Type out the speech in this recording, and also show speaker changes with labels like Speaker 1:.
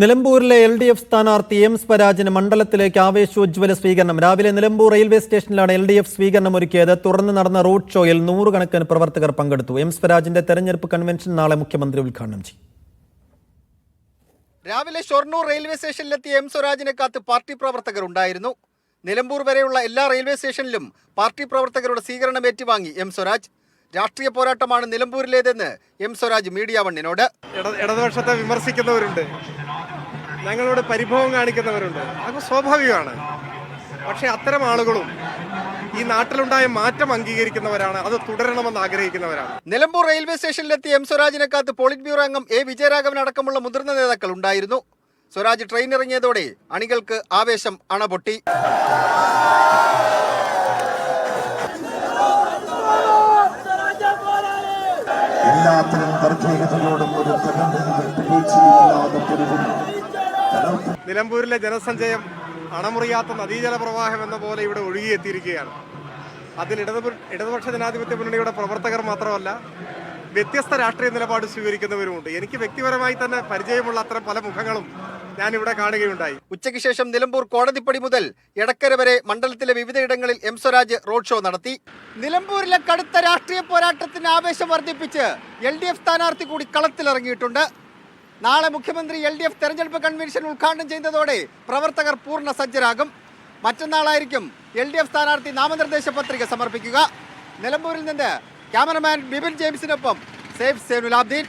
Speaker 1: നിലമ്പൂരിലെ L D F സ്ഥാനാർത്ഥി M സ്വരാജിന് മണ്ഡലത്തിലേക്ക് ആവേശോജ്വല സ്വീകരണം. രാവിലെ നിലമ്പൂർ റെയിൽവേ സ്റ്റേഷനിലാണ് എൽ ഡി എഫ് സ്വീകരണം ഒരുക്കിയത്. തുടർന്ന് നടന്ന റോഡ് ഷോയിൽ നൂറുകണക്കിന് പ്രവർത്തകർ പങ്കെടുത്തു. എം സ്വരാജിന്റെ തെരഞ്ഞെടുപ്പ് കൺവെൻഷൻ നാളെ മുഖ്യമന്ത്രി ഉദ്ഘാടനം ചെയ്യും.
Speaker 2: രാവിലെ ഷൊർണൂർ റെയിൽവേ സ്റ്റേഷനിലെത്തിയ എം സ്വരാജിനെ കാത്ത് പാർട്ടി പ്രവർത്തകർ ഉണ്ടായിരുന്നു. നിലമ്പൂർ വരെയുള്ള എല്ലാ റെയിൽവേ സ്റ്റേഷനിലും പാർട്ടി പ്രവർത്തകരുടെ സ്വീകരണം ഏറ്റുവാങ്ങി എം സ്വരാജ്. രാഷ്ട്രീയ പോരാട്ടമാണ് നിലമ്പൂരിലേതെന്ന് എം സ്വരാജ് മീഡിയ വണ്ണിനോട്.
Speaker 3: ഇട ഇടതുപക്ഷത്തെ വിമർശിക്കുന്നവരുണ്ട്. ഞങ്ങളോട് പരിഭവം കാണിക്കുന്നവരുണ്ട്. അത് സ്വാഭാവികമാണ്. പക്ഷെ അത്തരം ആളുകളും ഈ നാട്ടിലുണ്ടായ മാറ്റം അംഗീകരിക്കുന്നവരാണ്. അത് തുടരണമെന്ന് ആഗ്രഹിക്കുന്നവരാണ്.
Speaker 2: നിലമ്പൂർ റെയിൽവേ സ്റ്റേഷനിലെത്തിയ എം സ്വരാജിനെ കാത്ത് പോളിറ്റ് ബ്യൂറോ അംഗം എ വിജയരാഘവൻ അടക്കമുള്ള മുതിർന്ന നേതാക്കൾ ഉണ്ടായിരുന്നു. സ്വരാജ് ട്രെയിൻ ഇറങ്ങിയതോടെ അണികൾക്ക് ആവേശം അണപൊട്ടി.
Speaker 4: എല്ലാത്തരം വർഗീയതയോടും ഒരു തരം വീഴ്ചയില്ലാതെ
Speaker 3: നിലമ്പൂരിലെ ജനസഞ്ചയം അണമുറിയാത്ത നദീജല പ്രവാഹം എന്ന പോലെ ഇവിടെ ഒഴുകിയെത്തിയിരിക്കുകയാണ്. അതിൽ ഇടതു ഇടതുപക്ഷ ജനാധിപത്യ മുന്നണിയുടെ പ്രവർത്തകർ മാത്രമല്ല വ്യത്യസ്ത രാഷ്ട്രീയ നിലപാട് സ്വീകരിക്കുന്നവരുമുണ്ട്. എനിക്ക് വ്യക്തിപരമായി തന്നെ പരിചയമുള്ള അത്ര പല മുഖങ്ങളും ഞാൻ ഇവിടെ കാണുകയുണ്ടായി.
Speaker 2: ഉച്ചയ്ക്ക് ശേഷം നിലമ്പൂർ കോടതിപ്പടി മുതൽ എടക്കര വരെ മണ്ഡലത്തിലെ വിവിധയിടങ്ങളിൽ എം സ്വരാജ് റോഡ് ഷോ നടത്തി. നിലമ്പൂരിലെ കടുത്ത രാഷ്ട്രീയ പോരാട്ടത്തിന് ആവേശം വർദ്ധിപ്പിച്ച് എൽ ഡി എഫ് സ്ഥാനാർത്ഥി കൂടി കളത്തിലിറങ്ങിയിട്ടുണ്ട്. നാളെ മുഖ്യമന്ത്രി എൽ ഡി എഫ് തെരഞ്ഞെടുപ്പ് കൺവെൻഷൻ ഉദ്ഘാടനം ചെയ്യുന്നതോടെ പ്രവർത്തകർ പൂർണ സജ്ജരാകും. മറ്റന്നാളായിരിക്കും എൽ ഡി എഫ് സ്ഥാനാർത്ഥി നാമനിർദ്ദേശ പത്രിക സമർപ്പിക്കുക. നിലമ്പൂരിൽ നിന്ന് ക്യാമറമാൻ ബിബിൻ ജെയിംസിനൊപ്പം സേഫ് സേനുലാബ്ദീൻ.